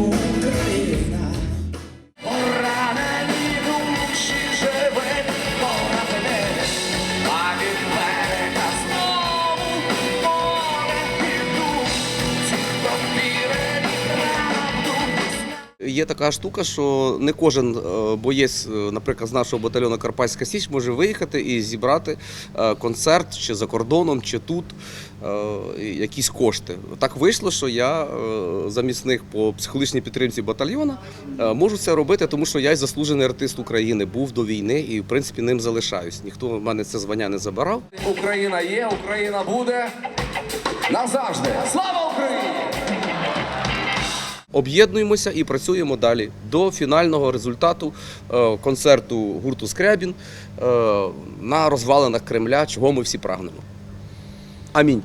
you. Є така штука, що не кожен е, боєць, е, наприклад, з нашого батальйону Карпатська Січ може виїхати і зібрати е, концерт чи за кордоном, чи тут якісь кошти. Так вийшло, що я замість них по психологічній підтримці батальйону е, можу це робити, тому що я й заслужений артист України, був до війни і в принципі ним залишаюсь. Ніхто в мене це звання не забирав. Україна є, Україна буде назавжди. Слава Україні! Об'єднуємося і працюємо далі до фінального результату е, концерту гурту Скрябін е, на розвалинах Кремля, чого ми всі прагнемо. Амінь.